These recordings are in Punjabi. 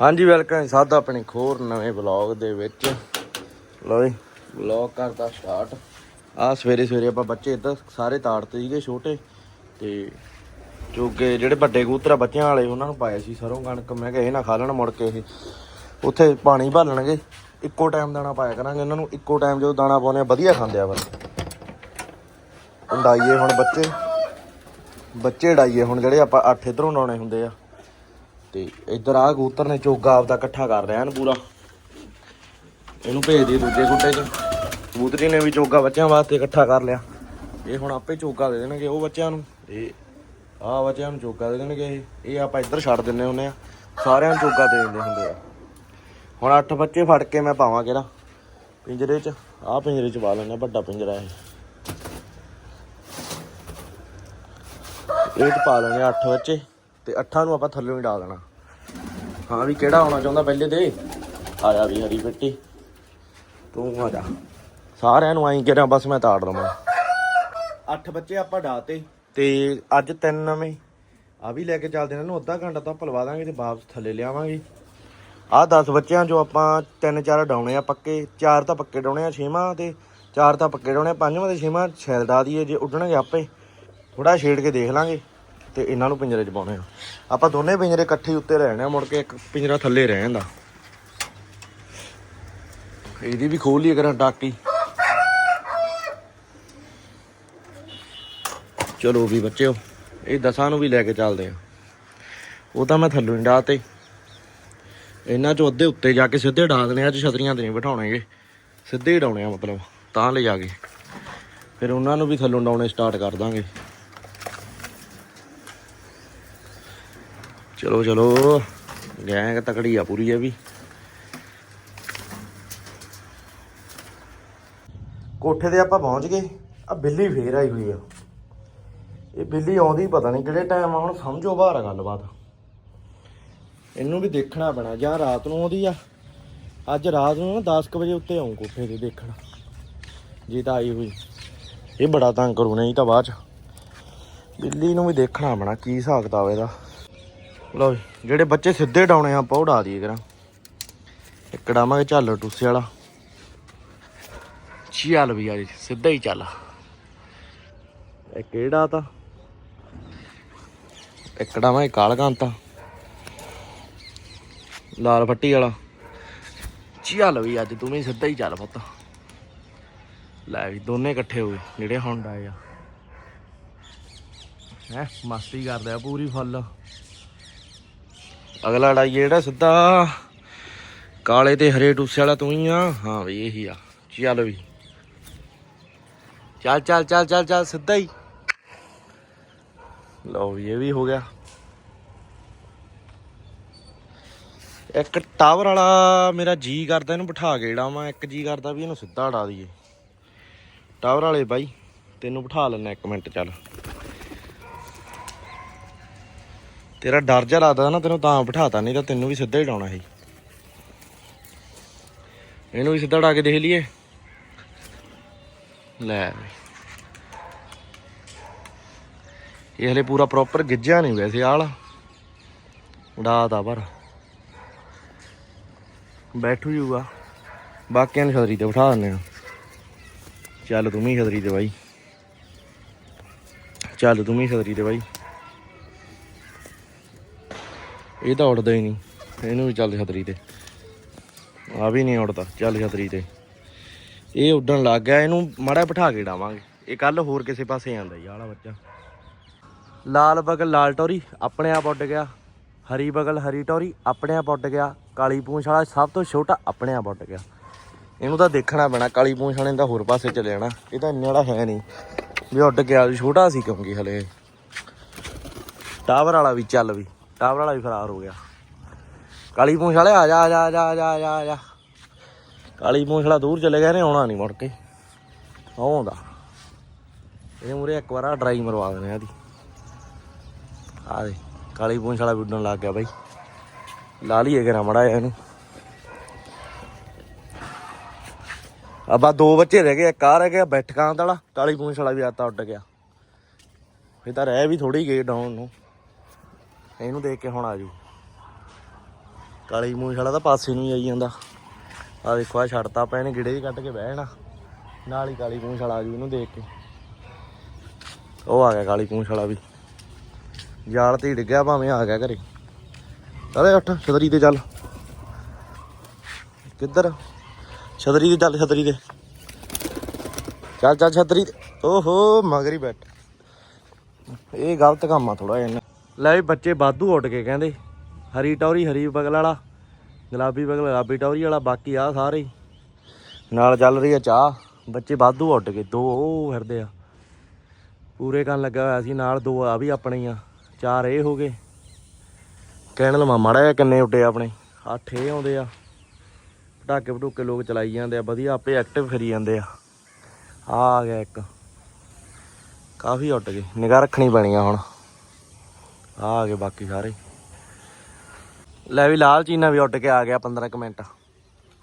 ਹਾਂਜੀ ਵੈਲਕਮ ਸਾਧ ਆਪਣੇ ਖੋਰ ਨਵੇਂ ਵਲੌਗ ਦੇ ਵਿੱਚ। ਲਓ ਜੀ ਵਲੌਗ ਕਰਦਾ ਸਟਾਰਟ ਆ ਸਵੇਰੇ ਸਵੇਰੇ ਆਪਾਂ ਬੱਚੇ ਇੱਧਰ ਸਾਰੇ ਤਾੜਤੇ ਸੀਗੇ ਛੋਟੇ, ਤੇ ਚੋਗੇ ਜਿਹੜੇ ਵੱਡੇ ਕਬੂਤਰ ਆ, ਬੱਚਿਆਂ ਵਾਲੇ, ਉਹਨਾਂ ਨੂੰ ਪਾਇਆ ਸੀ ਸਰੋਂ ਕਣਕ। ਮੈਂ ਕਿਹਾ ਇਹ ਨਾ ਖਾ ਲੈਣ ਮੁੜ ਕੇ ਇਹ। ਉੱਥੇ ਪਾਣੀ ਭਾਲਣਗੇ, ਇੱਕੋ ਟਾਈਮ ਦਾਣਾ ਪਾਇਆ ਕਰਾਂਗੇ ਉਹਨਾਂ ਨੂੰ, ਇੱਕੋ ਟਾਈਮ ਜਦੋਂ ਦਾਣਾ ਪਾਉਂਦੇ ਆ, ਵਧੀਆ ਖਾਂਦੇ ਆ ਬਸ ਡਾਈਏ ਹੁਣ ਬੱਚੇ। ਬੱਚੇ ਡਾਈਏ ਹੁਣ ਜਿਹੜੇ ਆਪਾਂ ਅੱਠ ਇਧਰੋਂ ਲਾਉਣੇ ਹੁੰਦੇ ਆ। ਤੇ ਇੱਧਰ ਆ ਕਬੂਤਰ ਨੇ ਚੋਗਾ ਆਪਦਾ ਇਕੱਠਾ ਕਰ ਰਿਹਾ ਹਨ ਪੂਰਾ। ਇਹਨੂੰ ਭੇਜ ਦੇ ਦੂਜੇ ਗੁੱਟੇ 'ਚ। ਕਬੂਤਰੀ ਨੇ ਵੀ ਚੋਗਾ ਬੱਚਿਆਂ ਵਾਸਤੇ ਇਕੱਠਾ ਕਰ ਲਿਆ। ਇਹ ਹੁਣ ਆਪੇ ਚੋਗਾ ਦੇ ਦੇਣਗੇ ਉਹ ਬੱਚਿਆਂ ਨੂੰ। ਇਹ ਆਹ ਬੱਚਿਆਂ ਨੂੰ ਚੋਗਾ ਦੇ ਦੇਣਗੇ ਇਹ। ਇਹ ਆਪਾਂ ਇੱਧਰ ਛੱਡ ਦਿੰਨੇ ਹੁੰਨੇ ਆ। ਸਾਰਿਆਂ ਨੂੰ ਚੋਗਾ ਦੇ ਦਿੰਦੇ ਹੁੰਦੇ ਆ। ਹੁਣ ਅੱਠ ਬੱਚੇ ਫੜ ਕੇ ਮੈਂ ਪਾਵਾਂ ਕਿਹੜਾ ਪਿੰਜਰੇ 'ਚ। ਆਹ ਪਿੰਜਰੇ 'ਚ ਪਾ ਲੈਣਾ ਵੱਡਾ ਪਿੰਜਰਾ ਇਹ। ਇਹ 'ਚ ਪਾ ਲੈਣੇ ਅੱਠ ਬੱਚੇ। ਤੇ ਅੱਠਾਂ ਨੂੰ ਆਪਾਂ ਥੱਲੇ ਹੀ ਡਾ ਦੇਣਾ। ਹਾਂ ਵੀ ਕਿਹੜਾ ਆਉਣਾ ਚਾਹੁੰਦਾ ਪਹਿਲੇ ਦੇ ਆ ਜਾ ਵੀ ਹਰੀ ਪੱਟੀ। ਤੂੰ ਆ ਜਾ। ਸਾਰਿਆਂ ਨੂੰ ਆਈ ਕਿਰਾਂ ਬਸ ਮੈਂ ਤਾੜ ਦਵਾਂ ਅੱਠ ਬੱਚੇ ਆਪਾਂ ਡਾਤੇ ਤੇ ਅੱਜ ਤਿੰਨ ਨਵੇਂ। ਆ ਵੀ ਲੈ ਕੇ ਚੱਲਦੇ ਇਹਨਾਂ ਨੂੰ ਅੱਧਾ ਘੰਟਾ ਤਾਂ ਪਲਵਾ ਦਾਂਗੇ ਤੇ ਵਾਪਸ ਥੱਲੇ ਲਿਆਵਾਂਗੇ। ਆਹ 10 ਬੱਚਿਆਂ ਚੋਂ ਆਪਾਂ ਤਿੰਨ ਚਾਰ ਡਾਉਣੇ ਆ ਪੱਕੇ ਚਾਰ ਤਾਂ ਪੱਕੇ ਡਾਉਣੇ ਆ ਛੇਵਾਂ ਤੇ ਚਾਰ ਤਾਂ ਪੱਕੇ ਡਾਉਣੇ ਆ ਪੰਜਵਾਂ ਤੇ ਛੇਵਾਂ ਸ਼ਾਇਦ ਡਾ ਦਈਏ ਜੇ ਉੱਡਣਗੇ ਆਪੇ। ਥੋੜਾ ਛੇੜ ਕੇ ਦੇਖ ਲਾਂਗੇ। ਤੇ ਇਹਨਾਂ ਨੂੰ ਪਿੰਜਰੇ 'ਚ ਪਾਉਣੇ ਆ। ਆਪਾਂ ਦੋਨੇ ਪਿੰਜਰੇ ਇਕੱਠੇ ਉੱਤੇ ਰਹਿਣੇ ਆ, ਮੁੜ ਕੇ ਇੱਕ ਪਿੰਜਰਾ ਥੱਲੇ ਰਹਿ ਜਾਂਦਾ। ਇਹਦੀ ਵੀ ਖੋਲ ਲਈ ਕਰਾਂ ਡਾਕੀ। ਚਲੋ ਵੀ ਬੱਚਿਓ, ਇਹ ਦਸਾਂ ਨੂੰ ਵੀ ਲੈ ਕੇ ਚੱਲਦੇ ਆ। ਉਹ ਤਾਂ ਮੈਂ ਥੱਲੋਂ ਹੀ ਡਾ ਤੇ ਇਹਨਾਂ ਚੋਂ ਅੱਧੇ ਉੱਤੇ ਜਾ ਕੇ ਸਿੱਧੇ ਡਾ ਦੇਣੇ ਆ ਚ ਛਤਰੀਆਂ ਤੇ ਨਹੀਂ ਬਿਠਾਉਣੇਗੇ। ਸਿੱਧੇ ਹੀ ਡਾਉਣੇ ਆ ਮਤਲਬ, ਤਾਂ ਲੈ ਜਾ ਕੇ। ਫਿਰ ਉਹਨਾਂ ਨੂੰ ਵੀ ਥੱਲੋਂ ਡਾਉਣੇ ਸਟਾਰਟ ਕਰ ਦਾਂਗੇ। ਚਲੋ ਚਲੋ। ਗੈਂਗ ਤਕੜੀ ਆ ਪੂਰੀ ਆ ਵੀ। ਕੋਠੇ ਤੇ ਆਪਾਂ ਪਹੁੰਚ ਗਏ। ਆ ਬਿੱਲੀ ਫੇਰ ਆਈ ਹੋਈ ਆ। ਇਹ ਬਿੱਲੀ ਆਉਂਦੀ ਪਤਾ ਨਹੀਂ ਕਿਹੜੇ ਟਾਈਮ ਆ, ਹੁਣ ਸਮਝੋ ਬਾਹਰ ਆ ਗੱਲਬਾਤ। ਇਹਨੂੰ ਵੀ ਦੇਖਣਾ ਪੈਣਾ, ਜਾਂ ਰਾਤ ਨੂੰ ਆਉਂਦੀ ਆ। ਅੱਜ ਰਾਤ ਨੂੰ ਨਾ 10 ਵਜੇ ਉੱਤੇ ਆਉਂ ਕੋਠੇ ਤੇ ਦੇਖਣ। ਜੇ ਤਾਂ ਆਈ ਹੋਈ। ਇਹ ਬੜਾ ਤੰਗ ਕਰੂ ਨਹੀਂ ਤਾਂ ਬਾਅਦ ਚ। ਬਿੱਲੀ ਨੂੰ ਵੀ ਦੇਖਣਾ ਪੈਣਾ, ਕੀ ਹਿਸਾਬ ਕਿਤਾਬ ਇਹਦਾ। ਲਓ ਜਿਹੜੇ ਬੱਚੇ ਸਿੱਧੇ ਡਾਉਣੇ ਆ, ਆਪਾਂ ਉਹ ਦਈਏ ਕਰਾਂ। ਇੱਕ ਡਾਵਾਂਗੇ ਝਾਲਰ ਟੂਸੇ ਵਾਲਾ। ਚੱਲ ਵੀ ਯਾਰ, ਸਿੱਧਾ ਹੀ ਚੱਲ। ਇਹ ਕਿਹੜਾ ਤਾਂ? ਇੱਕ ਡਾਵਾਂਗੇ ਕਾਲਕਾਂਤਾ ਲਾਲ ਫੱਟੀ ਵਾਲਾ। ਚੱਲ ਵੀ ਅੱਜ, ਤੂੰ ਵੀ ਸਿੱਧਾ ਹੀ ਚੱਲ ਪੁੱਤ। ਲੈ ਵੀ, ਦੋਨੇ ਇਕੱਠੇ ਹੋ ਗਏ ਜਿਹੜੇ ਹੁਣ ਡਾਏ ਆ। ਹੈ, ਮਸਤੀ ਕਰਦੇ ਆ ਪੂਰੀ ਫੁੱਲ ਅਗਲਾ ਡਾਈ ਜਿਹੜਾ ਸਿੱਧਾ। ਕਾਲੇ ਤੇ ਹਰੇ ਟੂਸੇ ਵਾਲਾ ਤੂੰ ਹੀ ਆ। ਹਾਂ ਵੀ ਇਹੀ ਆ। ਚੱਲ ਵੀ ਚੱਲ ਚੱਲ ਚੱਲ ਚੱਲ ਚੱਲ, ਸਿੱਧਾ ਹੀ। ਲਓ ਵੀ ਇਹ ਵੀ ਹੋ ਗਿਆ। ਇੱਕ ਟਾਵਰ ਵਾਲਾ ਮੇਰਾ ਜੀ ਕਰਦਾ, ਇਹਨੂੰ ਬਿਠਾ ਕੇ ਜਿਹੜਾ ਡਾਵਾਂ ਇੱਕ ਜੀ ਕਰਦਾ ਵੀ ਇਹਨੂੰ ਸਿੱਧਾ ਡਾ ਦਈਏ। ਟਾਵਰ ਵਾਲੇ ਬਾਈ, ਤੈਨੂੰ ਬਿਠਾ ਲੈਣਾ ਇੱਕ ਮਿੰਟ, ਚੱਲ। ਤੇਰਾ ਡਰ ਜਿਹਾ ਲੱਗਦਾ ਨਾ, ਤੈਨੂੰ ਤਾਂ ਬਿਠਾਤਾ ਨਹੀਂ ਤਾਂ ਤੈਨੂੰ ਵੀ ਸਿੱਧਾ ਹੀ ਡਾਉਣਾ ਸੀ। ਇਹਨੂੰ ਵੀ ਸਿੱਧਾ ਡਾ ਕੇ ਦੇਖ ਲਈਏ। ਲੈ ਇਹ ਹਲੇ ਪੂਰਾ ਪ੍ਰੋਪਰ ਗਿੱਜਿਆ ਨਹੀਂ ਵੈਸੇ ਆਲਾ ਉਡਾਤਾ ਪਰ। ਬੈਠੂ ਜੂਗਾ। ਬਾਕੀਆਂ ਨੂੰ ਛਤਰੀ ਤੇ ਬਿਠਾ ਦਿੰਦੇ ਆ ਚੱਲ ਤੂੰ ਵੀ ਛਤਰੀ ਤੇ ਬਾਈ। ਚੱਲ ਤੂੰ ਵੀ ਛਤਰੀ ਤੇ ਬਾਈ। ਇਹ ਤਾਂ ਉੱਡਦਾ ਹੀ ਨਹੀਂ। ਇਹਨੂੰ ਵੀ ਚੱਲ ਛਤਰੀ ਤੇ। ਆ ਵੀ ਨਹੀਂ ਉੱਡਦਾ, ਚੱਲ ਛਤਰੀ ਤੇ। ਇਹ ਉੱਡਣ ਲੱਗ ਗਿਆ, ਇਹਨੂੰ ਮਾੜਾ ਬਿਠਾ ਕੇ ਡਾਵਾਂਗੇ। ਇਹ ਕੱਲ ਹੋਰ ਕਿਸੇ ਪਾਸੇ ਆਂਦਾ ਜੀ, ਆਲਾ ਬੱਚਾ। ਲਾਲ ਬਗਲ, ਲਾਲ ਟੋਰੀ, ਆਪਣੇ ਆਪ ਉੱਡ ਗਿਆ। ਹਰੀ ਬਗਲ, ਹਰੀ ਟੋਰੀ, ਆਪਣੇ ਆਪ ਉੱਡ ਗਿਆ। ਕਾਲੀ ਪੂੰਛ ਵਾਲਾ ਸਭ ਤੋਂ ਛੋਟਾ ਆਪਣੇ ਆਪ ਉੱਡ ਗਿਆ। ਇਹਨੂੰ ਤਾਂ ਦੇਖਣਾ ਪੈਣਾ, ਕਾਲੀ ਪੂੰਛ ਵਾਲੇ ਨੇ ਤਾਂ ਹੋਰ ਪਾਸੇ ਚਲੇ ਜਾਣਾ। ਇਹ ਤਾਂ ਇੰਨਾ ਵਾਲਾ ਹੈ ਨਹੀਂ ਵੀ ਉੱਡ ਗਿਆ, ਛੋਟਾ ਸੀ ਕਿਉਂਕਿ ਹਲੇ। ਟਾਵਰ ਵਾਲਾ ਵੀ ਚੱਲ ਵੀ। ਟਾਵਰ ਵਾਲਾ ਵੀ ਫਰਾਰ ਹੋ ਗਿਆ। ਕਾਲੀ ਪੂੰਛ ਵਾਲੇ, ਆ ਜਾ ਆ ਜਾ ਆ ਜਾ ਆ ਜਾ ਆ ਜਾ ਕਾਲੀ ਪੂੰਛ ਵਾਲਾ ਦੂਰ ਚਲੇ ਗਿਆ ਨੇ, ਆਉਣਾ ਨਹੀਂ ਮੁੜ ਕੇ। ਆਉਂਦਾ। ਇਹ ਮੂਰੇ ਇੱਕ ਵਾਰ ਡਰਾਈ ਮਰਵਾ ਦੇਣੇ ਆਦੀ ਆ ਦੇ, ਕਾਲੀ ਪੂੰਛ ਵਾਲਾ ਉੱਡਣ ਲੱਗ ਗਿਆ ਬਾਈ। ਲਾ ਲਈਏ ਕਰਾ ਮੜਾ ਇਹਨੂੰ। ਅਬਾ ਦੋ ਬੱਚੇ ਰਹਿ ਗਏ, ਇੱਕ ਆ ਰਹਿ ਗਿਆ ਬੈਠਕਾਂ ਵਾਲਾ। ਕਾਲੀ ਪੂੰਛ ਵਾਲਾ ਵੀ ਆਤਾ ਉੱਡ ਗਿਆ। ਇਹ ਤਾਂ ਰਹਿ ਵੀ ਥੋੜੀ ਗਏ ਡਾਊਨ ਨੂੰ। ਇਹਨੂੰ ਦੇਖ ਕੇ ਹੁਣ ਆ ਜੂ ਕਾਲੀ ਮੂੰਛ ਵਾਲਾ ਤਾਂ ਪਾਸੇ ਨੂੰ ਹੀ ਆਈ ਜਾਂਦਾ। ਆ ਦੇਖੋ ਆ ਛੱਡਤਾ ਪਏ ਨੇ ਗਿੜੇ ਜਿਹੇ ਕੱਢ ਕੇ ਬਹਿ ਜਾਣਾ। ਨਾਲ ਹੀ ਕਾਲੀ ਪੂੰਛ ਵਾਲਾ ਆ ਜੂ ਇਹਨੂੰ ਦੇਖ ਕੇ। ਉਹ ਆ ਗਿਆ ਕਾਲੀ ਪੂੰਛ ਵਾਲਾ ਵੀ। ਜਾਲ ਤੇ ਹੀ ਡਿੱਗਿਆ, ਭਾਵੇਂ ਆ ਗਿਆ ਘਰੇ। ਚਲੇ ਉੱਠ, ਛਤਰੀ ਤੇ ਚੱਲ। ਕਿੱਧਰ? ਛਤਰੀ ਤੇ ਚੱਲ, ਛਤਰੀ ਤੇ। ਚੱਲ ਚੱਲ, ਛਤਰੀ ਤੇ। ਓਹੋ, ਮਗਰੀ ਬੈਠ। ਇਹ ਗਲਤ ਕੰਮ ਆ ਥੋੜਾ ਜਿਹਾ ਲੈ ਵੀ ਬੱਚੇ ਬਾਦੂ ਉੱਡ ਕੇ ਕਹਿੰਦੇ। ਹਰੀ ਟੌਰੀ, ਹਰੀ ਬਗਲ ਵਾਲਾ, ਗੁਲਾਬੀ ਬਗਲ, ਗੁਲਾਬੀ ਟੌਰੀ ਵਾਲਾ, ਬਾਕੀ ਆ ਸਾਰੇ ਹੀ। ਨਾਲ ਚੱਲ ਰਹੀ ਆ ਚਾਹ। ਬੱਚੇ ਵਾਧੂ ਉੱਡ ਗਏ, ਦੋ ਉਹ ਫਿਰਦੇ ਆ। ਪੂਰੇ ਕਰਨ ਲੱਗਾ ਹੋਇਆ ਸੀ, ਨਾਲ ਦੋ ਆ ਵੀ ਆਪਣੇ ਆ। ਚਾਰ ਇਹ ਹੋ ਗਏ। ਕਹਿਣ ਲਵਾ, ਮਾੜਾ ਜਿਹਾ ਕਿੰਨੇ ਉੱਡੇ ਆਪਣੇ। ਅੱਠ ਇਹ ਆਉਂਦੇ ਆ। ਪਟਾਕੇ ਪਟੂਕੇ ਲੋਕ ਚਲਾਈ ਜਾਂਦੇ ਆ, ਵਧੀਆ ਆਪੇ ਐਕਟਿਵ ਫਿਰੀ ਜਾਂਦੇ ਆ। ਆ ਆ ਗਿਆ ਇੱਕ। ਕਾਫੀ ਉੱਡ ਗਏ, ਨਿਗਾਹ ਰੱਖਣੀ ਪੈਣੀ ਆ ਹੁਣ। ਆ ਆ ਗਏ ਬਾਕੀ ਸਾਰੇ। ਲੈ ਵੀ ਲਾਲ ਚੀਨਾ ਵੀ ਉੱਡ ਕੇ ਆ ਗਿਆ 15 ਕੁ ਮਿੰਟ।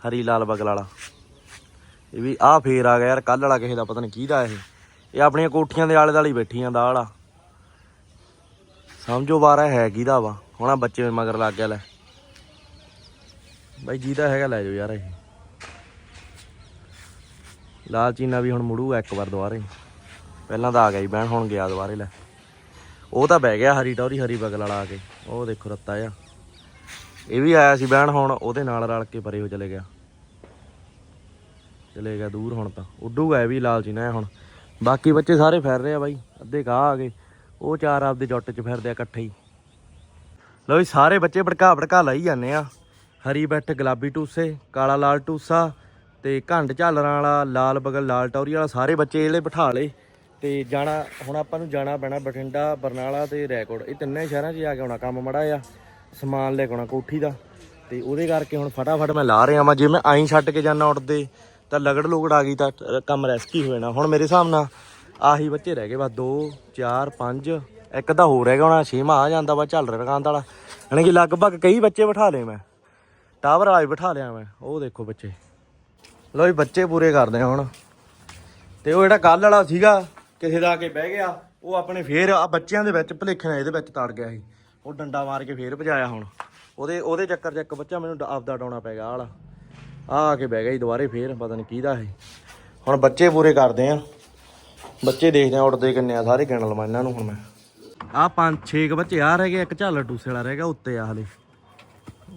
ਹਰੀ ਲਾਲ ਬਗਲ ਵਾਲਾ। ਇਹ ਵੀ ਆ ਫੇਰ ਆ ਗਿਆ ਯਾਰ ਕੱਲ ਵਾਲਾ ਕਿਸੇ ਦਾ ਪਤਾ ਨਹੀਂ ਕਿਹਦਾ ਇਹ। ਇਹ ਆਪਣੀਆਂ ਕੋਠੀਆਂ ਦੇ ਆਲੇ ਦੁਆਲੇ ਬੈਠੀਆਂ ਦਾ ਵਾਲਾ। ਸਮਝੋ ਬਾਰਾ ਹੈ ਕਿਹਦਾ ਵਾ। ਹੁਣ ਆ ਬੱਚੇ ਮਗਰ ਲੱਗ ਗਿਆ, ਲੈ। ਬਾਈ ਜਿਹਦਾ ਹੈਗਾ, ਲੈ ਜਾਓ ਯਾਰ ਇਹ। ਲਾਲ ਚੀਨਾ ਵੀ ਹੁਣ ਮੁੜੂਗਾ ਇੱਕ ਵਾਰ ਦੁਬਾਰੇ। ਪਹਿਲਾਂ ਤਾਂ ਆ ਗਿਆ ਜੀ, ਬਹਿਣ ਹੁਣ ਗਿਆ ਦੁਬਾਰੇ, ਲੈ। ਉਹ ਤਾਂ ਬਹਿ ਗਿਆ ਹਰੀ ਟੌਰੀ ਹਰੀ ਬਗਲ ਵਾਲਾ ਆ ਕੇ। ਉਹ ਦੇਖੋ ਰੱਤਾ ਆ ਇਹ ਵੀ ਆਇਆ ਸੀ ਬਹਿਣ ਹੁਣ, ਉਹਦੇ ਨਾਲ ਰਲ ਕੇ ਪਰੇ ਹੋ ਚਲੇ ਗਿਆ। ਚਲੇ ਗਿਆ ਦੂਰ ਹੁਣ ਤਾਂ। ਉੱਡੂਗਾ ਇਹ ਵੀ ਲਾਲ ਨਾ ਹੁਣ। ਬਾਕੀ ਬੱਚੇ ਸਾਰੇ ਫਿਰ ਰਹੇ ਆ ਬਾਈ, ਅੱਧੇ ਗਾਹ ਆ ਗਏ। ਉਹ ਚਾਰ ਆਪਦੇ ਜੁੱਟ 'ਚ ਫਿਰਦੇ ਆ ਇਕੱਠੇ ਹੀ। ਲਓ ਜੀ, ਸਾਰੇ ਬੱਚੇ ਭੜਕਾ ਭੜਕਾ ਲਾਈ ਜਾਂਦੇ ਆ। ਹਰੀ ਬੈਠ, ਗੁਲਾਬੀ ਟੂਸੇ, ਕਾਲਾ ਲਾਲ ਟੂਸਾ ਤੇ ਘੰਡ ਝਾਲਰਾਂ ਵਾਲਾ, ਲਾਲ ਬਗਲ, ਲਾਲ ਟੌਰੀ ਵਾਲਾ, ਸਾਰੇ ਬੱਚੇ ਜਿਹੜੇ ਬਿਠਾ ਲਏ। ਤੇ ਜਾਣਾ, ਹੁਣ ਆਪਾਂ ਨੂੰ ਜਾਣਾ ਪੈਣਾ ਬਠਿੰਡਾ, ਬਰਨਾਲਾ ਤੇ ਰੈਕੋਰਡ। ਇਹ ਤਿੰਨੇ ਸ਼ਹਿਰਾਂ 'ਚ ਜਾ ਕੇ ਆਉਣਾ, ਕੰਮ ਮੜਾ ਆ ਸਮਾਨ ਲੈ ਕੇ ਆਉਣਾ, ਕੋਠੀ ਦਾ। ਤੇ ਉਹਦੇ ਕਰਕੇ ਹੁਣ ਫਟਾਫਟ ਮੈਂ ਲਾ ਰਿਹਾ ਵਾਂ, ਜੇ ਮੈਂ ਆਈ ਛੱਡ ਕੇ ਜਾਣਾ ਉੱਡਦੇ ਤਾਂ ਲਗੜ ਲੁਗੜ ਆ ਗਈ ਤਾਂ ਟ- ਕੰਮ ਰੈਸਕੀ ਹੋ ਜਾਣਾ। ਹੁਣ ਮੇਰੇ ਹਿਸਾਬ ਨਾਲ ਆਹੀ ਬੱਚੇ ਰਹਿ ਗਏ, ਬਸ 2 4 5 ਇੱਕ ਤਾਂ ਹੋਰ ਹੈਗਾ ਗਿਆ ਹੁਣ ਛੇਵਾਂ ਆ ਜਾਂਦਾ ਵਾ, ਝੱਲ ਰਕਾਂਤ ਵਾਲਾ। ਯਾਨੀ ਕਿ ਲਗਭਗ ਕਈ ਬੱਚੇ ਬਿਠਾ ਲਏ ਮੈਂ, ਟਾਵਰ ਵਾਲਾ ਬਿਠਾ ਲਿਆ ਮੈਂ। ਉਹ ਦੇਖੋ ਬੱਚੇ। ਲੋ ਜੀ, ਬੱਚੇ ਪੂਰੇ ਕਰਦੇ ਆ ਹੁਣ। ਤੇ ਉਹ ਜਿਹੜਾ ਕੱਲ ਵਾਲਾ ਸੀਗਾ ਕਿਸੇ ਦਾ ਆ ਕੇ ਬਹਿ ਗਿਆ, ਉਹ ਆਪਣੇ ਫੇਰ ਆ ਬੱਚਿਆਂ ਦੇ ਵਿੱਚ ਭਲੇਖੇ ਨਾਲ ਇਹਦੇ ਵਿੱਚ ਤੜ ਗਿਆ ਸੀ। ਉਹ ਡੰਡਾ ਮਾਰ ਕੇ ਫੇਰ ਭਜਾਇਆ ਹੁਣ। ਉਹਦੇ ਉਹਦੇ ਚੱਕਰ 'ਚ ਇੱਕ ਬੱਚਾ ਮੈਨੂੰ ਆਪਦਾ ਡਾਉਣਾ ਪੈ ਗਿਆ, ਆਹ ਵਾਲਾ। ਆ ਆ ਕੇ ਬਹਿ ਗਿਆ ਜੀ ਦੁਬਾਰੇ ਫੇਰ, ਪਤਾ ਨਹੀਂ ਕਿਹਦਾ ਇਹ ਹੁਣ ਬੱਚੇ ਪੂਰੇ ਕਰਦੇ ਆ। ਬੱਚੇ ਦੇਖਦੇ ਆ, ਉੱਡਦੇ ਕਿੰਨੇ ਆ, ਸਾਰੇ ਗਿਣ ਲਵਾਂ ਇਹਨਾਂ ਨੂੰ ਹੁਣ ਮੈਂ। ਆ ਪੰਜ, ਛੇ ਕੁ ਬੱਚੇ ਆ ਰਹਿ ਗਏ, ਇੱਕ ਝਾਲਰ ਟੂਸੇ ਵਾਲਾ ਰਹਿ ਗਿਆ, ਉੱਤੇ ਆ ਹਲੇ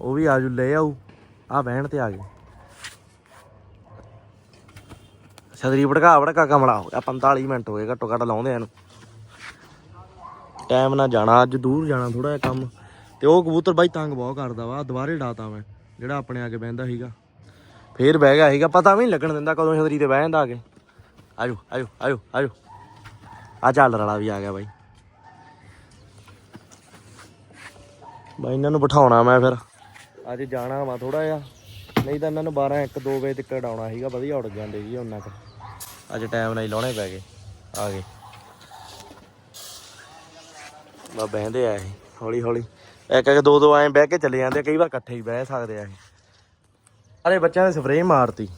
ਉਹ ਵੀ ਆਜੂ ਲੈ ਆਊ। ਆ ਬਹਿਣ ਤੇ ਆ ਗਏ। ਛਤਰੀ ਭੜਕਾ ਭੜਕਾ ਕਮਲਾ ਹੋ ਗਿਆ। 45 ਮਿੰਟ ਹੋ ਗਏ, ਘੱਟੋ ਘੱਟ ਲਾਉਂਦੇ ਇਹਨੂੰ। ਟਾਈਮ ਨਾਲ ਜਾਣਾ, ਅੱਜ ਦੂਰ ਜਾਣਾ ਥੋੜਾ ਜਿਹਾ ਕੰਮ। ਤੇ ਉਹ ਕਬੂਤਰ ਬਾਈ ਤੰਗ ਬਹੁਤ ਕਰਦਾ ਵਾ, ਦੁਬਾਰੇ ਡਾਤਾ ਮੈਂ, ਜਿਹੜਾ ਆਪਣੇ ਆ ਕੇ ਬਹਿੰਦਾ ਸੀਗਾ। ਫੇਰ ਬਹਿ ਗਿਆ ਸੀਗਾ, ਪਤਾ ਵੀ ਨਹੀਂ ਲੱਗਣ ਦਿੰਦਾ ਕਦੋਂ ਛਤਰੀ ਤੇ ਬਹਿ ਜਾਂਦਾ ਆ ਕੇ ਆਜੋ ਆਜੋ ਆਜੋ ਆਜੋ। ਆ ਚੱਲ ਰਲਾ ਵੀ ਆ ਗਿਆ ਬਾਈ। ਬਾਈ ਇਹਨਾਂ ਨੂੰ ਬਿਠਾਉਣਾ ਮੈਂ ਫਿਰ। ਅੱਜ ਜਾਣਾ ਵਾ ਥੋੜਾ ਜਿਹਾ, ਨਹੀਂ ਤਾਂ ਇਹਨਾਂ ਨੂੰ 12 1 2 ਵਜੇ ਤੱਕ ਉਡਾਉਣਾ ਸੀਗਾ, ਵਧੀਆ ਉੱਡ ਜਾਂਦੇ ਜੀ ਉਹਨਾਂ ਕੁ ਅੱਜ ਟਾਈਮ ਨਾਲ ਹੀ ਲਾਉਣੇ ਪੈ ਗਏ। ਆ ਗਏ। ਬਾ ਬਹਿੰਦੇ ਆ ਇਹ, ਹੌਲੀ ਹੌਲੀ। ਇੱਕ ਇੱਕ ਦੋ ਦੋ ਐਂ ਬਹਿ ਕੇ ਚਲੇ ਜਾਂਦੇ ਕਈ ਵਾਰ ਇਕੱਠੇ ਹੀ ਬਹਿ ਸਕਦੇ ਆ ਇਹ। ਸਾਰੇ ਬੱਚਿਆਂ ਨੇ ਸਪਰੇਅ ਮਾਰਤੀ।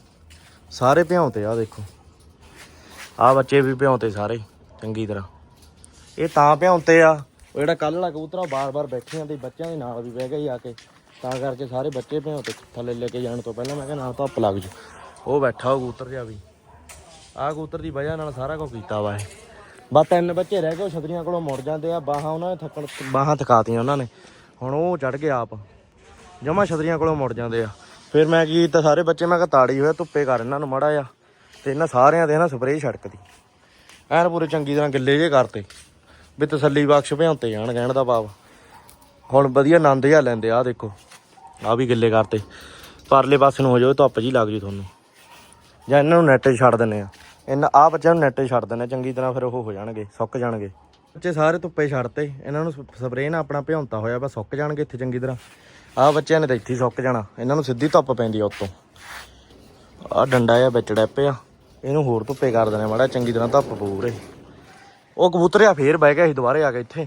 ਸਾਰੇ ਭਿਉਂਤੇ ਆ ਦੇਖੋ। ਆ ਬੱਚੇ ਵੀ ਭਿਉਂਤੇ ਸਾਰੇ, ਚੰਗੀ ਤਰ੍ਹਾਂ। ਇਹ ਤਾਂ ਭਿਉਂਤੇ ਆ। ਉਹ ਜਿਹੜਾ ਕੱਲ ਵਾਲਾ ਕਬੂਤਰ ਬਾਰ-ਬਾਰ ਬੈਠੇ ਆ ਤੇ ਬੱਚਿਆਂ ਦੇ ਨਾਲ ਵੀ ਬਹਿ ਗਏ ਆ ਕੇ। ਤਾਂ ਕਰਕੇ ਸਾਰੇ ਬੱਚੇ ਭਿਉਂਤੇ ਥੱਲੇ ਲੈ ਕੇ ਜਾਣ ਤੋਂ ਪਹਿਲਾਂ ਮੈਂ ਕਿਹਾ ਨਾ, ਧੁੱਪ ਲੱਗ ਜੂ। ਉਹ ਬੈਠਾ ਉਹ ਕਬੂਤਰ ਜਿਹਾ ਵੀ। ਆਹ ਕਬੂਤਰ ਦੀ ਵਜ੍ਹਾ ਨਾਲ ਸਾਰਾ ਕੁਝ ਕੀਤਾ ਵਾ ਇਹ। ਬਸ ਤਿੰਨ ਬੱਚੇ ਰਹਿ ਗਏ, ਉਹ ਛਤਰੀਆਂ ਕੋਲੋਂ ਮੁੜ ਜਾਂਦੇ ਆ, ਬਾਹਾਂ ਉਹਨਾਂ ਨੇ ਥੱਕਣ, ਬਾਹਾਂ ਥਕਾਤੀਆਂ ਉਹਨਾਂ ਨੇ। ਹੁਣ ਉਹ ਚੜ ਗਏ ਆਪ। ਜਮਾ ਛਤਰੀਆਂ ਕੋਲੋਂ ਮੁੜ ਜਾਂਦੇ ਆ। ਫਿਰ ਮੈਂ ਕੀ ਕੀਤਾ, ਸਾਰੇ ਬੱਚੇ ਮੈਂ ਕਿਹਾ ਤਾੜੀ ਹੋਇਆ, ਧੁੱਪੇ ਕਰ ਇਹਨਾਂ ਨੂੰ ਮੜਾ ਆ ਤੇ ਇਹਨਾਂ ਸਾਰਿਆਂ ਦੇ ਨਾ ਸਪਰੇਅ ਛੜਕਦੀ ਐਨ ਪੂਰੇ ਚੰਗੀ ਤਰ੍ਹਾਂ ਗਿੱਲੇ ਜੇ ਕਰਤੇ। ਵੀ ਤਸੱਲੀ ਬਖਸ਼ ਭਿਉਂਤੇ ਜਾਣ ਕਹਿਣ ਦਾ ਭਾਵ। ਹੁਣ ਵਧੀਆ ਆਨੰਦ ਜਿਹਾ ਲੈਂਦੇ ਆ ਦੇਖੋ। ਆ ਵੀ ਗਿੱਲੇ ਕਰਤੇ। ਪਰਲੇ ਪਾਸੇ ਨੂੰ ਹੋ ਜਾਓ, ਧੁੱਪ ਜੀ ਲੱਗ ਜੂ ਤੁਹਾਨੂੰ। ਜਾਂ ਇਹਨਾਂ ਨੂੰ ਨੈਟ 'ਚ ਛੱਡ ਦਿੰਨੇ ਆ। ਇਹਨਾਂ ਆ ਬੱਚਿਆਂ ਨੂੰ ਨੈਟ ਛੱਡ ਦਿੰਨੇ ਚੰਗੀ ਤਰ੍ਹਾਂ ਫਿਰ ਉਹ ਹੋ ਜਾਣਗੇ, ਸੁੱਕ ਜਾਣਗੇ। ਬੱਚੇ ਸਾਰੇ ਧੁੱਪੇ ਛੱਡਤੇ, ਇਹਨਾਂ ਨੂੰ ਸਪਰੇਅ ਨਾਲ ਆਪਣਾ ਭਿਉਂਤਾ ਹੋਇਆ, ਬਸ ਸੁੱਕ ਜਾਣਗੇ ਇੱਥੇ ਚੰਗੀ ਤਰ੍ਹਾਂ। ਆ ਬੱਚਿਆਂ ਨੇ ਤਾਂ ਇੱਥੇ ਹੀ ਸੁੱਕ ਜਾਣਾ, ਇਹਨਾਂ ਨੂੰ ਸਿੱਧੀ ਧੁੱਪ ਪੈਂਦੀ ਆ ਉੱਤੋਂ। ਆ ਡੰਡਾ ਆ ਵਿੱਚ ਡੈਪੇ ਆ ਇਹਨੂੰ ਹੋਰ ਧੁੱਪੇ ਕਰ ਦੇਣੇ ਮਾੜਾ ਚੰਗੀ ਤਰ੍ਹਾਂ ਧੁੱਪ ਪੂਰੇ ਉਹ ਕਬੂਤਰ ਆ, ਫੇਰ ਬਹਿ ਗਿਆ ਸੀ ਦੁਬਾਰੇ ਆ ਕੇ ਇੱਥੇ।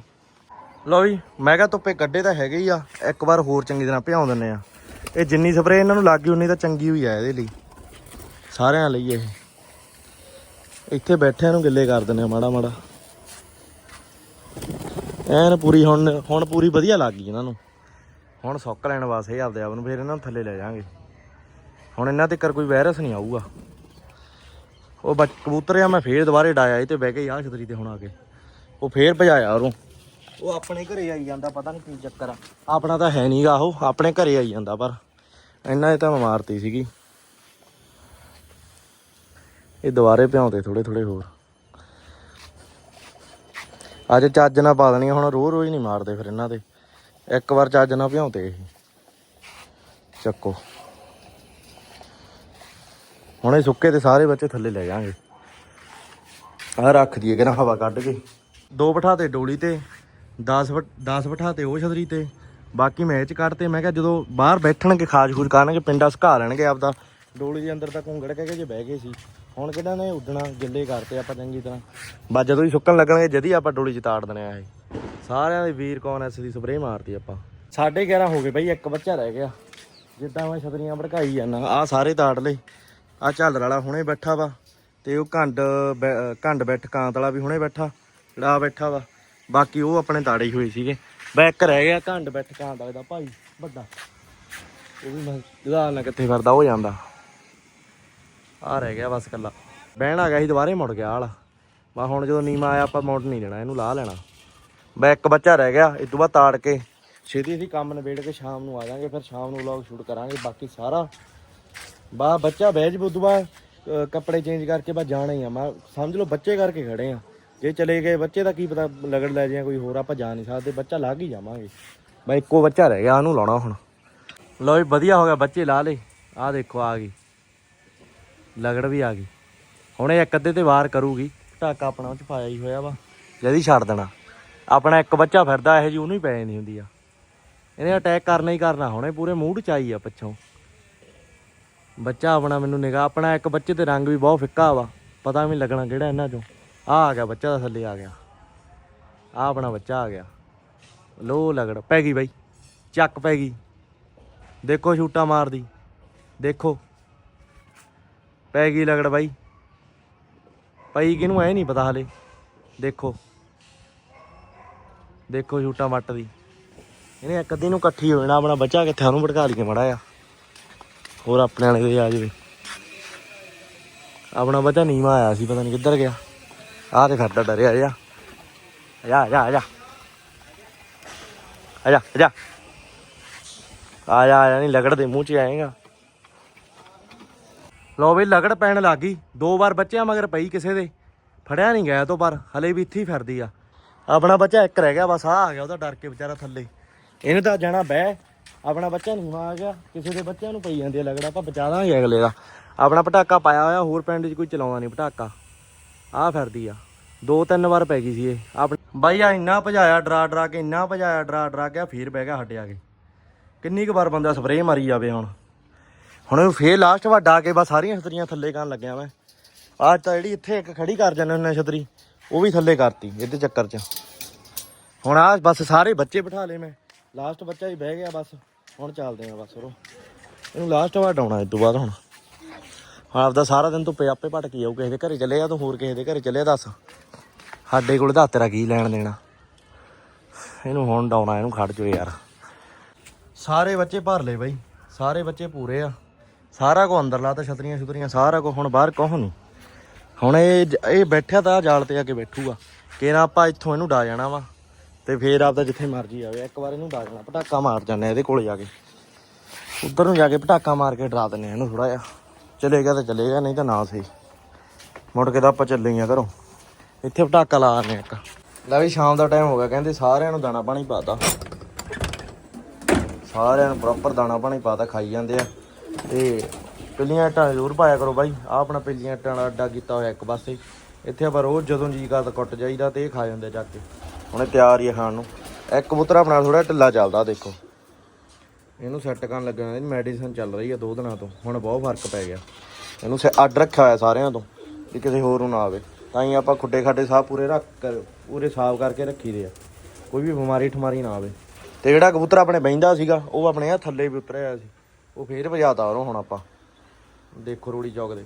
ਲਓ ਜੀ, ਮੈਂ ਕਿਹਾ ਧੁੱਪੇ ਕੱਢੇ ਤਾਂ ਹੈਗੇ ਹੀ ਆ, ਇੱਕ ਵਾਰ ਹੋਰ ਚੰਗੀ ਤਰ੍ਹਾਂ ਭਿਉਂ ਦਿੰਨੇ ਆ ਇਹ ਜਿੰਨੀ ਸਪਰੇਅ ਇਹਨਾਂ ਨੂੰ ਲੱਗ ਗਈ, ਉਨੀ ਤਾਂ ਚੰਗੀ ਹੋਈ ਆ ਇਹਦੇ ਲਈ। ਸਾਰਿਆਂ ਲਈ ਇਹ। ਇੱਥੇ ਬੈਠਿਆਂ ਨੂੰ ਗਿੱਲੇ ਕਰ ਦਿੰਦੇ ਆ, ਮਾੜਾ ਮਾੜਾ। ਐਨ ਪੂਰੀ ਹੁਣ ਹੁਣ ਪੂਰੀ ਵਧੀਆ ਲੱਗ ਗਈ ਇਹਨਾਂ ਨੂੰ। ਹੁਣ ਸੁੱਕ ਲੈਣ ਵਾਸਤੇ ਆਪਦੇ ਆਪ ਨੂੰ, ਫਿਰ ਇਹਨਾਂ ਨੂੰ ਥੱਲੇ ਲੈ ਜਾਾਂਗੇ। ਹੁਣ ਇਹਨਾਂ ਤੇ ਕਰ ਕੋਈ ਵਾਇਰਸ ਨਹੀਂ ਆਊਗਾ। ਉਹ ਬੱਚ, ਕਬੂਤਰ ਆ, ਮੈਂ ਫੇਰ ਦੁਬਾਰੇ ਡਾਇਆ ਇਹ ਤੇ ਬਹਿ ਕੇ ਆਹ ਛਤਰੀ ਤੇ ਹੁਣ ਆ ਕੇ। ਉਹ ਫੇਰ ਭਜਾਇਆ ਉਹਨੂੰ। ਉਹ ਆਪਣੇ ਘਰੇ ਆਈ ਜਾਂਦਾ, ਪਤਾ ਨਹੀਂ ਕੀ ਚੱਕਰ ਆ। ਆਪਣਾ ਤਾਂ ਹੈ ਨਹੀਂਗਾ ਉਹ, ਆਪਣੇ ਘਰੇ ਆਈ ਜਾਂਦਾ ਪਰ। ਇਹਨਾਂ ਇਹ ਤਾਂ ਮਾਰਤੀ ਸੀਗੀ। ਇਹ ਦੁਬਾਰੇ ਭਿਆਉਂਦੇ ਥੋੜੇ ਥੋੜੇ ਹੋਰ। ਅੱਜ ਚੱਜ ਨਾਲ ਪਾ ਦੇਣੀ ਹੁਣ ਰੋਜ਼ ਰੋਜ਼ ਨਹੀਂ ਮਾਰਦੇ ਫਿਰ ਇਹਨਾਂ ਤੇ ਇੱਕ ਵਾਰ ਚੱਜ ਨਾਲ ਭਿਆਉਂਦੇ ਇਹ। ਚੱਕੋ। ਹੁਣ ਇਹ ਸੁੱਕੇ ਤੇ ਸਾਰੇ ਬੱਚੇ ਥੱਲੇ ਲੈ ਜਾਾਂਗੇ ਆ ਰੱਖ ਦਈਏ ਕਿ ਨਾ ਹਵਾ ਕੱਢ ਕੇ। ਦੋ ਬਿਠਾ ਤੇ ਡੋਲੀ ਤੇ 10 10 ਬਿਠਾ ਤੇ ਉਹ ਛਤਰੀ ਤੇ, ਬਾਕੀ ਮੈਚ ਕੱਢਤੇ। ਮੈਂ ਕਿਹਾ ਜਦੋਂ ਬਾਹਰ ਬੈਠਣਗੇ, ਖਾਜ ਖੂਜ ਕਰਨਗੇ, ਪਿੰਡਾ ਸੁਕਾ ਲੈਣਗੇ ਆਪਦਾ। ਡੋਲੀ ਦੇ ਅੰਦਰ ਤਾਂ ਘੁੰਗੜ ਕੇ ਜੇ ਬਹਿ ਗਏ ਸੀ। ਹੁਣ ਕਿਹੜਾ ਨੇ ਉੱਡਣਾ, ਗਿੱਲੇ ਕਰਤੇ ਆਪਾਂ ਚੰਗੀ ਤਰ੍ਹਾਂ। ਬਸ ਜਦੋਂ ਹੀ ਸੁੱਕਣ ਲੱਗਣਗੇ, ਜਦੀ ਆਪਾਂ ਡੋਲੀ 'ਚ ਤਾੜ ਦੇਣੇ ਆ ਇਹ। ਸਾਰਿਆਂ ਦੇ ਵੀਰ ਕੌਣ ਐਸ ਦੀ ਸਪਰੇਅ ਮਾਰਤੀ ਆਪਾਂ। 11:30 ਹੋ ਗਏ ਬਈ, ਇੱਕ ਬੱਚਾ ਰਹਿ ਗਿਆ। ਜਿੱਦਾਂ ਮੈਂ ਛਤਰੀਆਂ ਭੜਕਾਈ ਜਾਂਦਾ ਆ ਸਾਰੇ ਤਾੜ ਲਏ। ਆ ਝਾਲਰ ਵਾਲਾ ਹੁਣੇ ਬੈਠਾ ਵਾ, ਤੇ ਉਹ ਘੰਡ ਬੈ- ਘੰਡ ਬੈਠ, ਕਾਂਤ ਵਾਲਾ ਵੀ ਹੁਣੇ ਬੈਠਾ, ਜਿਹੜਾ ਬੈਠਾ ਵਾ। ਬਾਕੀ ਉਹ ਆਪਣੇ ਤਾੜੇ ਹੀ ਹੋਏ ਸੀਗੇ। ਬੈ ਇੱਕ ਰਹਿ ਗਿਆ, ਘੰਡ ਬੈਠ, ਕਾਂਤ ਵਾਲੇ ਦਾ ਭਾਈ, ਵੱਡਾ। ਉਹ ਵੀ ਮੈਂ ਇਹਦਾ ਨਾ ਕਿੱਥੇ ਫਿਰਦਾ ਹੋ ਜਾਂਦਾ। ਆ ਰਹਿ ਗਿਆ ਬਸ ਕੱਲਾ ਬਹਿਣ ਆ ਗਿਆ ਸੀ, ਦੁਬਾਰੇ ਮੁੜ ਗਿਆ ਆਲਾ। ਬਾ ਹੁਣ ਜਦੋਂ ਨੀਮਾ ਆਇਆ, ਆਪਾਂ ਮੁੜ ਨਹੀਂ ਦੇਣਾ ਇਹਨੂੰ ਲਾ ਲੈਣਾ। ਬੈ ਇੱਕ ਬੱਚਾ ਰਹਿ ਗਿਆ ਇਸ ਤੋਂ ਬਾਅਦ ਤਾੜ ਕੇ ਛੇਤੀ ਅਸੀਂ ਕੰਮ ਨਿਬੇੜ ਕੇ ਸ਼ਾਮ ਨੂੰ ਆ ਜਾਾਂਗੇ, ਫਿਰ ਸ਼ਾਮ ਨੂੰ ਵਲੌਗ ਸ਼ੂਟ ਕਰਾਂਗੇ, ਬਾਕੀ ਸਾਰਾ। ਬਾ, ਬੱਚਾ ਬਹਿ ਜੂ ਉਦੋਂ ਬਾਅਦ ਕੱਪੜੇ ਚੇਂਜ ਕਰਕੇ ਬਾ ਜਾਣਾ ਹੀ ਆ। ਮੈਂ ਸਮਝ ਲਓ, ਬੱਚੇ ਕਰਕੇ ਖੜੇ ਆ। ਜੇ ਚਲੇ ਗਏ, ਬੱਚੇ ਦਾ ਕੀ ਪਤਾ ਲਗੜ ਲੈ ਜਾਏ ਕੋਈ ਹੋਰ, ਆਪਾਂ ਜਾ ਨਹੀਂ ਸਕਦੇ, ਬੱਚਾ ਲਾ ਕੇ ਜਾਵਾਂਗੇ। ਬਾ ਇੱਕੋ ਬੱਚਾ ਰਹਿ ਗਿਆ, ਉਹਨੂੰ ਲਾਉਣਾ ਹੁਣ। ਲਓ ਜੀ, ਵਧੀਆ ਹੋ ਗਿਆ, ਬੱਚੇ ਲਾ ਲੇ ਆਹ ਦੇਖੋ, ਆ ਗਈ। ਲਗੜ ਵੀ ਆ ਗਈ। ਹੁਣ ਇਹ ਇੱਕ ਅੱਧੇ ਤੇ ਵਾਰ ਕਰੂਗੀ। ਢਾਕਾ ਆਪਣਾ ਉਹ ਚ ਪਾਇਆ ਹੀ ਹੋਇਆ ਵਾ। ਜਦੀ ਛੱਡ ਦੇਣਾ। ਆਪਣਾ ਇੱਕ ਬੱਚਾ ਫਿਰਦਾ, ਇਹੋ ਜੀ ਉਹਨੂੰ ਹੀ ਪੈ ਜਾਂਦੀ ਹੁੰਦੀ ਆ। ਇਹਨੇ ਅਟੈਕ ਕਰਨਾ ਹੀ ਕਰਨਾ। ਹੁਣੇ ਪੂਰੇ ਮੂਡ ਚ ਆਈ ਆ ਪਿੱਛੋਂ। ਬੱਚਾ ਆਪਣਾ ਮੈਨੂੰ ਨਿਗਾਹ, ਆਪਣਾ ਇੱਕ ਬੱਚੇ ਤੇ ਰੰਗ ਵੀ ਬਹੁਤ ਫਿੱਕਾ ਵਾ। ਪਤਾ ਵੀ ਨੀ ਲੱਗਣਾ ਕਿਹੜਾ ਇਹਨਾਂ ਚੋਂ। ਆ ਆ ਗਿਆ ਬੱਚਾ ਦਾ ਥੱਲੇ ਆ ਗਿਆ। ਆ ਆਪਣਾ ਬੱਚਾ ਆ ਗਿਆ। ਲੋ ਲਗੜ, ਪੈ ਗਈ ਬਾਈ। ਚੱਕ ਪੈ ਗਈ। ਦੇਖੋ ਛੂਟਾ ਮਾਰਦੀ। ਦੇਖੋ। ਪੈ ਗਈ ਲਗੜ ਬਾਈ। ਪਈ ਕਿਹਨੂੰ ਐ ਨਹੀਂ ਪਤਾ ਹਲੇ। ਦੇਖੋ। ਦੇਖੋ ਛੂਟਾ ਮੱਟ ਦੀ ਇਹਨੇ ਇੱਕ ਦਿਨ ਨੂੰ ਇਕੱਠੀ ਹੋ ਜਾਣਾ, ਆਪਣਾ ਬੱਚਾ ਕਿੱਥੇ ਉਹਨੂੰ ਭੜਕਾ ਲਈਏ ਮੜਾ ਆ ਹੋਰ ਆਪਣੇ ਵਾਲੇ ਦੇ ਆ ਜਾਵੇ। ਆਪਣਾ ਬੱਚਾ ਨੀਵਾ ਆਇਆ ਸੀ, ਪਤਾ ਨਹੀਂ ਕਿੱਧਰ ਗਿਆ। ਆਹ ਤੇ ਫਿਰਦਾ ਡਰਿਆ ਜਾ ਜਾ ਜਾ। ਜਾ, ਆ ਜਾ। ਆ ਜਾ ਆ ਜਾ, ਨਹੀਂ ਲਗੜ ਦੇ ਮੂੰਹ 'ਚ ਆਏਗਾ। ਲੋ ਵੀ ਲਗੜ ਪੈਣ ਲੱਗ ਗਈ। ਦੋ ਵਾਰ ਬੱਚਿਆਂ ਮਗਰ ਪਈ ਕਿਸੇ ਦੇ। ਫੜਿਆ ਨਹੀਂ ਗਿਆ ਤੋਂ ਪਰ ਹਲੇ ਵੀ ਇੱਥੇ ਹੀ ਫਿਰਦੀ ਆ। ਆਪਣਾ ਬੱਚਾ ਇੱਕ ਰਹਿ ਗਿਆ, ਬਸ ਆ ਆ ਗਿਆ, ਉਹਦਾ ਡਰ ਕੇ ਵਿਚਾਰਾ ਥੱਲੇ। ਇਹਨੇ ਤਾਂ ਜਾਣਾ ਬਹਿ। ਆਪਣਾ ਬੱਚਾ ਨਹੀਂ ਆ ਗਿਆ, ਕਿਸੇ ਦੇ ਬੱਚਿਆਂ ਨੂੰ ਪਈ ਜਾਂਦੀ ਆ ਲਗੜਾ, ਆਪਾਂ ਬਚਾ ਦਾਂਗੇ ਅਗਲੇ ਦਾ। ਆਪਣਾ ਪਟਾਕਾ ਪਾਇਆ ਹੋਇਆ, ਹੋਰ ਪਿੰਡ 'ਚ ਕੋਈ ਚਲਾਉਂਦਾ ਨਹੀਂ ਪਟਾਕਾ। ਆ ਫਿਰਦੀ ਆ। ਦੋ ਤਿੰਨ ਵਾਰ ਪੈ ਗਈ ਸੀ ਇਹ। ਆਪਣੀ ਬਾਈ ਆ ਇੰਨਾ ਭਜਾਇਆ, ਡਰਾ ਡਰਾ ਕੇ, ਇੰਨਾ ਭਜਾਇਆ, ਡਰਾ ਡਰਾ ਕੇ ਫੇਰ ਬਹਿ ਗਿਆ ਸਾਡੇ ਆ ਕੇ। ਕਿੰਨੀ ਕੁ ਵਾਰ ਬੰਦਾ ਸਪਰੇਅ ਮਾਰੀ ਜਾਵੇ ਹੁਣ। ਹੁਣ ਉਹ ਫੇਰ ਲਾਸਟ ਵਾਰ ਡਾ ਕੇ ਬਸ ਸਾਰੀਆਂ ਛਤਰੀਆਂ ਥੱਲੇ ਕਰਨ ਲੱਗਿਆ ਮੈਂ। ਆਹ ਤਾਂ ਜਿਹੜੀ ਇੱਥੇ ਇੱਕ ਖੜੀ ਕਰ ਜਾਂਦੇ ਹੁੰਦੇ ਛਤਰੀ, ਉਹ ਵੀ ਥੱਲੇ ਕਰਤੀ, ਇਹਦੇ ਚੱਕਰ 'ਚ। ਹੁਣ ਆ ਬਸ ਸਾਰੇ ਬੱਚੇ ਬਿਠਾ ਲਏ ਮੈਂ। ਲਾਸਟ ਬੱਚਾ ਹੀ ਬਹਿ ਗਿਆ ਬਸ, ਹੁਣ ਚੱਲਦੇ ਆ ਬਸ ਰੋ ਇਹਨੂੰ ਲਾਸਟ ਵਾਰ ਡਾਉਣਾ ਇਸ ਤੋਂ ਬਾਅਦ ਹੁਣ। ਹੁਣ ਆਪਦਾ ਸਾਰਾ ਦਿਨ ਧੁੱਪੇ ਆਪੇ ਭਟਕੀ ਜਾਊ, ਕਿਸੇ ਦੇ ਘਰੇ ਚਲੇ ਜਾ ਤੂੰ ਹੋਰ ਕਿਸੇ ਦੇ ਘਰੇ ਚਲੇ ਦੱਸ। ਸਾਡੇ ਕੋਲ ਤਾਂ ਤੇਰਾ ਕੀ ਲੈਣ ਦੇਣਾ। ਇਹਨੂੰ ਹੁਣ ਡਾਉਣਾ, ਇਹਨੂੰ ਖੜ ਜੋ ਯਾਰ। ਸਾਰੇ ਬੱਚੇ ਭਰ ਲਏ ਬਾਈ, ਸਾਰੇ ਬੱਚੇ ਪੂਰੇ ਆ। ਸਾਰਾ ਕੋ ਅੰਦਰ ਲਾਤਾ ਛਤਰੀਆਂ ਛਤਰੀਆਂ, ਸਾਰਾ ਕੋ ਹੁਣ ਬਾਹਰ ਕੋਹ ਨਹੀਂ ਹੁਣ ਇਹ ਇਹ ਬੈਠਿਆ ਤਾਂ ਜਾਲ ਤੇ ਆ ਕੇ ਬੈਠੂਗਾ। ਕਿਹੜਾ ਆਪਾਂ ਇੱਥੋਂ ਇਹਨੂੰ ਡਾ ਜਾਣਾ ਵਾ, ਤੇ ਫੇਰ ਆਪਦਾ ਜਿੱਥੇ ਮਰਜ਼ੀ ਆਵੇ, ਇੱਕ ਵਾਰ ਇਹਨੂੰ ਡਾ ਜਾਣਾ, ਪਟਾਕਾ ਮਾਰ ਜਾਂਦੇ ਆ ਇਹਦੇ ਕੋਲ ਜਾ ਕੇ। ਉੱਧਰ ਨੂੰ ਜਾ ਕੇ ਪਟਾਕਾ ਮਾਰ ਕੇ ਡਰਾ ਦਿੰਦੇ ਆ ਇਹਨੂੰ ਥੋੜਾ ਜਿਹਾ। ਚਲੇਗਾ ਤਾਂ ਚਲੇਗਾ ਨਹੀਂ ਤਾਂ ਨਾ ਸਹੀ। ਮੁੜ ਕੇ ਤਾਂ ਆਪਾਂ ਚੱਲੇ ਹੀ ਆ ਘਰੋਂ। ਇੱਥੇ ਪਟਾਕਾ ਲਾ ਆਨੇ ਇੱਕ। ਲੈ ਵੀ ਸ਼ਾਮ ਦਾ ਟਾਈਮ ਹੋ ਗਿਆ, ਕਹਿੰਦੇ ਸਾਰਿਆਂ ਨੂੰ ਦਾਣਾ ਪਾਣੀ ਪਾਤਾ ਸਾਰਿਆਂ ਨੂੰ ਪ੍ਰੋਪਰ ਦਾਣਾ ਪਾਣੀ ਪਾਤਾ ਖਾਈ ਜਾਂਦੇ ਆ। ਤੇ ਪਿੱਲੀਆਂ ਇੱਟਾਂ ਜ਼ਰੂਰ ਪਾਇਆ ਕਰੋ ਬਾਈ। ਆ ਆਪਣਾ ਪਿੱਲੀਆਂ ਇੱਟਾਂ ਦਾ ਅੱਡਾ ਕੀਤਾ ਹੋਇਆ ਇੱਕ ਪਾਸੇ। ਇੱਥੇ ਆਪਾਂ ਰੋਜ਼ ਜਦੋਂ ਜੀ ਕਰਦਾ ਕੁੱਟ ਜਾਈਦਾ ਤੇ ਇਹ ਖਾ ਜਾਂਦੇ ਆ ਚੱਕ ਕੇ। ਹੁਣੇ ਤਿਆਰ ਹੀ ਆ ਖਾਣ ਨੂੰ। ਇੱਕ ਕਬੂਤਰ ਆਪਣਾ ਥੋੜਾ ਢਿੱਲਾ ਚੱਲਦਾ, ਦੇਖੋ। ਇਹਨੂੰ ਸੈੱਟ ਕਰਨ ਲੱਗਣਾ ਇਹਦੀ ਮੈਡੀਸਨ ਚੱਲ ਰਹੀ ਆ ਦੋ ਦਿਨਾਂ ਤੋਂ। ਹੁਣ ਬਹੁਤ ਫ਼ਰਕ ਪੈ ਗਿਆ। ਇਹਨੂੰ ਸੇ ਅੱਡ ਰੱਖਿਆ ਹੋਇਆ ਸਾਰਿਆਂ ਤੋਂ ਵੀ ਕਿਸੇ ਹੋਰ ਨੂੰ ਨਾ ਆਵੇ। ਤਾਂ ਹੀ ਆਪਾਂ ਖੁੱਡੇ ਖਾਡੇ ਸਾਹ ਪੂਰੇ ਰੱਖ ਕਰ ਪੂਰੇ ਸਾਫ਼ ਕਰਕੇ ਰੱਖੀ ਦੇ ਆ। ਕੋਈ ਵੀ ਬਿਮਾਰੀ ਠਮਾਰੀ ਨਾ ਆਵੇ। ਤੇ ਜਿਹੜਾ ਕਬੂਤਰ ਆਪਣੇ ਬੈਂਦਾ ਸੀਗਾ, ਉਹ ਆਪਣੇ ਆ ਥੱਲੇ ਵੀ ਉਤਰਿਆ ਹੋਇਆ ਸੀ। ਉਹ ਫੇਰ ਵਜਾਤਾ ਉਹਨੂੰ ਹੁਣ ਆਪਾਂ। ਦੇਖੋ ਰੂੜੀ ਚੌਕ ਦੇ।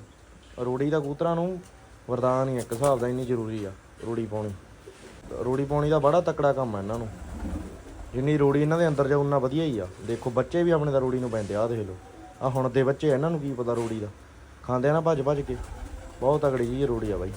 ਰੂੜੀ ਦਾ ਕਬੂਤਰਾਂ ਨੂੰ ਵਰਦਾਨ ਹੀ ਇੱਕ ਹਿਸਾਬ ਦਾ ਇੰਨੀ ਜ਼ਰੂਰੀ ਆ, ਰੂੜੀ ਪਾਉਣੀ। ਰੂੜੀ ਪਾਉਣੀ ਦਾ ਬੜਾ ਤਕੜਾ ਕੰਮ ਆ ਇਹਨਾਂ ਨੂੰ। ਜਿੰਨੀ ਰੋੜੀ ਇਹਨਾਂ ਦੇ ਅੰਦਰ ਜਾ ਉਨਾ ਵਧੀਆ ਹੀ ਆ। ਦੇਖੋ ਬੱਚੇ ਵੀ ਆਪਣੇ ਦਾ ਰੋੜੀ ਨੂੰ ਪੈਂਦੇ ਆ ਦੇਖ ਲਓ। ਆ ਹੁਣ ਦੇ ਬੱਚੇ ਇਹਨਾਂ ਨੂੰ ਕੀ ਪਤਾ ਰੋੜੀ ਦਾ। ਖਾਂਦੇ ਆ ਨਾ ਭੱਜ ਭੱਜ ਕੇ। ਬਹੁਤ ਤਕੜੀ ਜੀ ਰੋੜੀ ਆ ਬਾਈ।